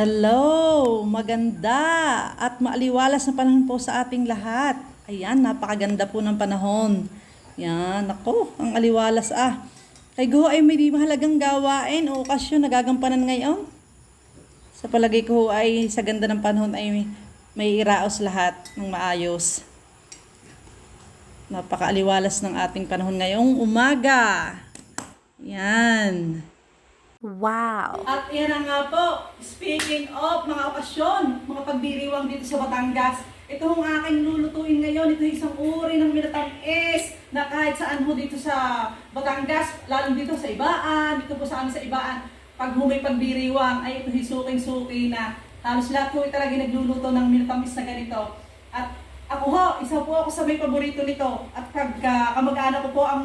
Hello! Maganda at maaliwalas na panahon po sa ating lahat. Ayan, napakaganda po ng panahon. Yan, ako, ang aliwalas ah. Kay Go ay may mahalagang gawain o okasyon na gagampanan ngayon. Sa palagay ko ay sa ganda ng panahon ay may iraos lahat ng maayos. Napakaaliwalas ng ating panahon ngayong umaga. Yan. Wow. At yan nga po, speaking of mga okasyon, mga pagdiriwang dito sa Batangas, ito ang aking lulutuin ngayon, ito isang uri ng minatamis na kahit saan ho dito sa Batangas, lalo dito sa Ibaan, dito po sa amin sa Ibaan, pag humay pagdiriwang, ay ito hisuking-suki na halos lahat po talaga nagluluto ng minatamis na ganito. At ako ho, isa po ako sa may paborito nito. At pag uh, kamag-anak ko po ang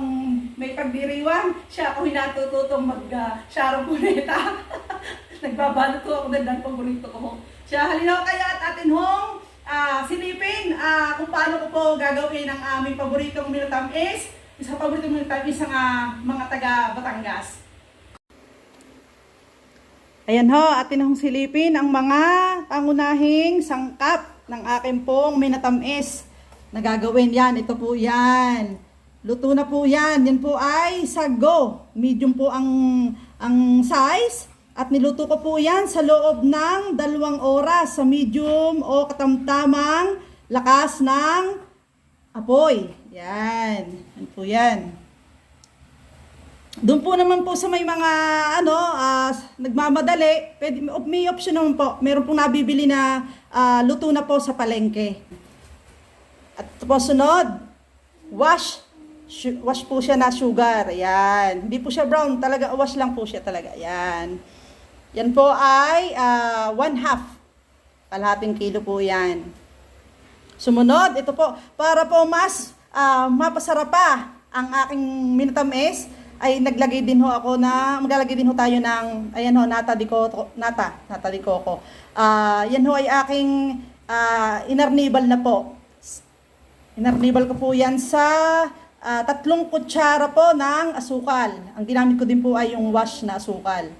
may pagdiriwang, siya ako hinatututong mag uh, Sharon Cuneta. Nagbabalot ko ako ng paborito ko. Siya halinaw kaya at atin hong ah, silipin ah, kung paano ko po gagawin ang aming paboritong minutamis. Isa paboritong minutamis ng ah, mga taga Batangas. Ayan ho, atin hong silipin ang mga pangunahing sangkap ng aking pong minatamis na gagawin. Yan, ito po yan. Luto na po yan. Yan po ay sago. Medium po ang, ang size. At niluto ko po yan sa loob ng dalawang oras sa medium o katamtamang lakas ng apoy. Yan. Yan po yan. Doon po naman po sa may mga ano, ah, nagmamadali, pwede, may option naman po. Meron pong nabibili na ah, luto na po sa palengke. At po sunod, wash. Wash po siya na sugar. Yan. Hindi po siya brown. Talaga, wash lang po siya talaga. Yan. Yan po ay ah, one half. Kalahating kilo po yan. Sumunod, ito po, para po mas ah, mapasarap pa ang aking minatamis, ay naglagay din ho ako na, maglalagay din ho tayo ng, ayan ho, nata di coco, nata, nata di coco. Ah, yan ho ay aking ah, inarnibal na po. Inarnibal ko po yan sa ah, tatlong kutsara po ng asukal. Ang ginamit ko din po ay yung wash na asukal.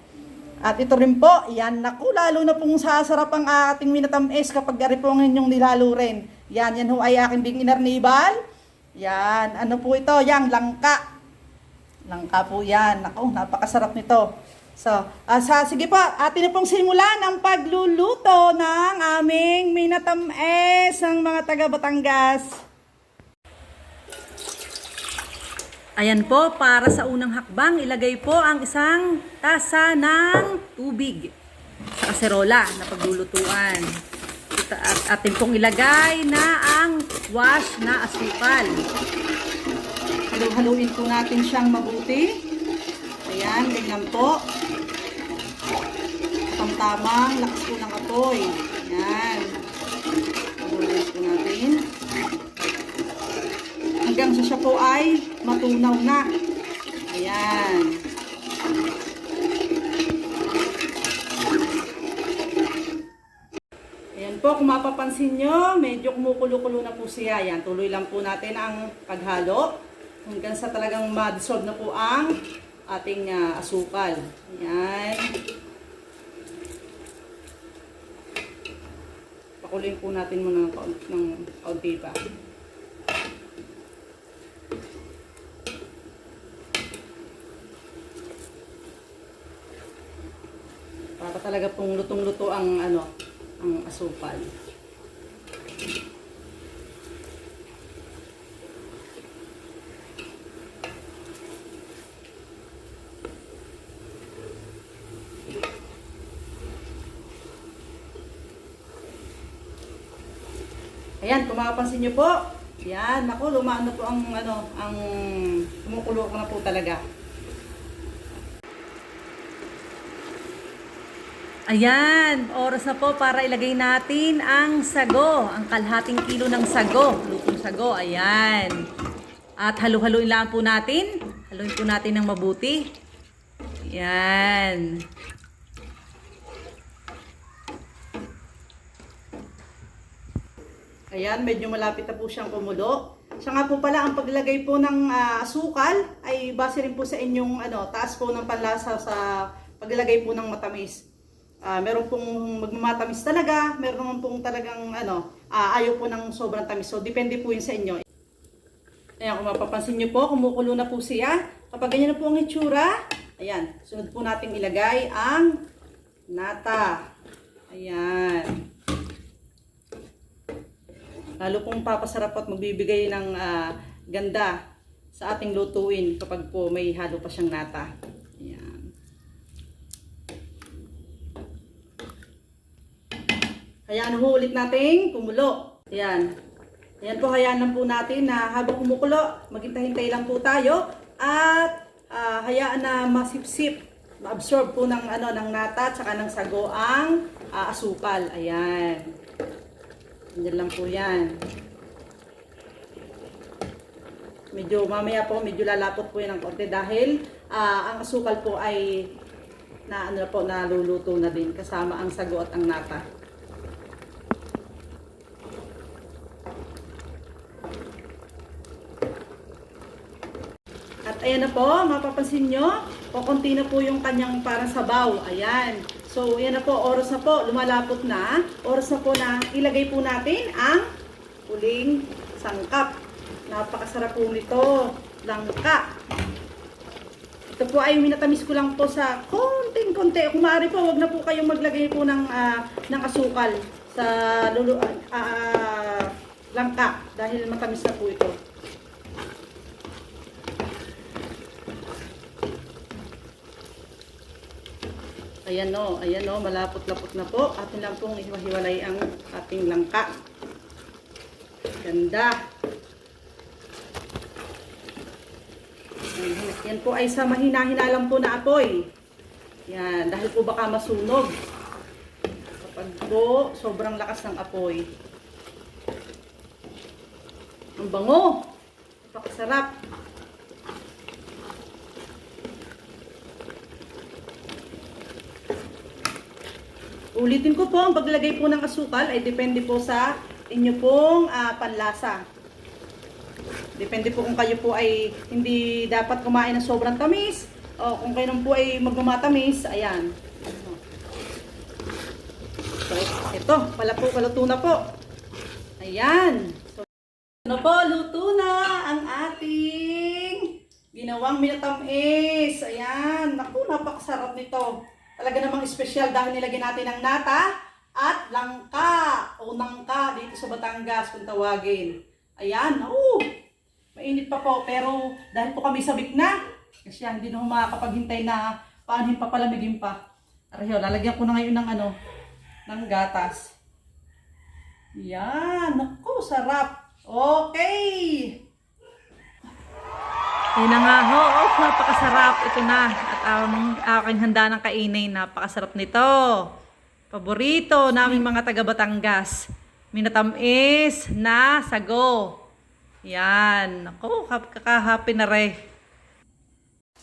At ito rin po, yan, naku, lalo na pong sasarap ang ating minatamis kapag ari po ang inyong nilalo rin. Yan, yan ho ay aking ding inarnibal. Yan, ano po ito? Yang langka. Langka po yan. Naku, napakasarap nito. So, ah, sa, sige po, atin na pong simulan ang pagluluto ng aming minatamis ng mga taga Batangas. Ayan po, para sa unang hakbang, ilagay po ang isang tasa ng tubig sa kaserola na paglulutuan. At atin pong ilagay na ang wash na asukal. Halu-haluin po natin siyang mabuti. Ayan, ganyan po. Tamtamang lakas po ng apoy. Ayan. Haluin po natin. Hanggang sa siya po ay matunaw na. Ayan. Ayan po, kung mapapansin nyo, medyo kumukulo-kulo na po siya. Ayan, tuloy lang po natin ang paghalo. Hanggang sa talagang ma-dissolve na po ang ating ah, asukal. Ayan. Pakuloyin po natin muna ng, ng kaunti pa. Talaga pong lutong-luto ang ano, ang asukal. Ayan, kung makapansin niyo po, yan, ako, lumaan na po ang, ano, ang, kumukulo ko na po talaga. Ayan, oras na po para ilagay natin ang sago, ang kalhating kilo ng sago, lutong sago, ayan. At halu-haluin lang po natin, haluin po natin ng mabuti. Ayan. Ayan, medyo malapit na po siyang kumulo. Siya nga po pala, ang paglagay po ng ah, asukal ay base rin po sa inyong ano, taas po ng panlasa sa paglagay po ng matamis. Ah, meron pong magmamatamis talaga, meron naman pong talagang ano, ah, ayaw po ng sobrang tamis. So, depende po yun sa inyo. Ayan, kung mapapansin nyo po, kumukulo na po siya. Kapag ganyan na po ang itsura, ayan, sunod po nating ilagay ang nata. Ayan. Lalo pong papasarap at magbibigay ng ah, ganda sa ating lutuin kapag po may halo pa siyang nata. Ayan. Hayaan ho ulit nating kumulo. Ayan. Ayan po, hayaan lang po natin na habang kumukulo, maghintay-hintay lang po tayo at ah, hayaan na masipsip, ma-absorb po ng, ano, ng nata at saka ng sago ang ah, asukal. Ayan. Ganyan lang po yan. Medyo mamaya po, medyo lalapot po yan ng konti dahil ah, ang asukal po ay na ano po naluluto na din kasama ang sago at ang nata. At ayan na po, mapapansin nyo, kukunti na po yung kanyang parang sabaw. Ayan. So, ayan na po, oras na po, lumalapot na. Oras na po na ilagay po natin ang huling sangkap. Napakasarap po nito, langka. Ito po ay minatamis ko lang po sa konting-konti. Kung maaari po, wag na po kayong maglagay po ng, ah, ng asukal sa lulu, ah, ah, langka dahil matamis na po ito. Ayan o, ayan o, malapot-lapot na po. Atin lang pong ihiwalay ang ating langka. Ganda. Ayan, Yan po ay sa mahina-hina lang po na apoy. Yan, dahil po baka masunog. Kapag po, sobrang lakas ng apoy. Ang bango. Napakasarap. Ulitin ko po, ang paglagay po ng asukal ay depende po sa inyo pong ah, panlasa. Depende po kung kayo po ay hindi dapat kumain ng sobrang tamis o kung kayo po ay magmamatamis, ayan. So, ito, pala po, paluto na po. Ayan. So, ano po, luto na ang ating ginawang minatamis. Ayan. Naku, napakasarap nito. Talaga namang espesyal dahil nilagyan natin ng nata at langka o nangka dito sa Batangas kung tawagin. Ayan. Oh, mainit pa po. Pero dahil po kami sabik na, kasi hindi na makakapaghintay na paanin pa palamigin pa. Arayo, lalagyan ko na ngayon ng ano, ng gatas. Yan. Naku, sarap. Okay. Ayun na nga ho, oh, napakasarap. Ito na. Ang aking handa ng kainin, napakasarap nito. Paborito naming mga taga Batangas. Minatamis na sago. Yan. Ako, kakahappy na re.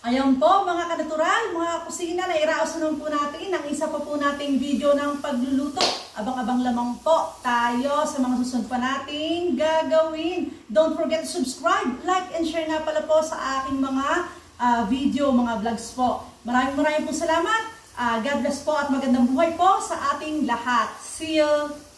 Ayan po mga kanatural, mga kusina na iraos na po natin ang isa pa po nating video ng pagluluto. Abang-abang lamang po tayo sa mga susunod pa nating gagawin. Don't forget to subscribe, like, and share nga pala po sa aking mga ah, video, mga vlogs po. Maraming maraming po salamat. Ah, God bless po at magandang buhay po sa ating lahat. See you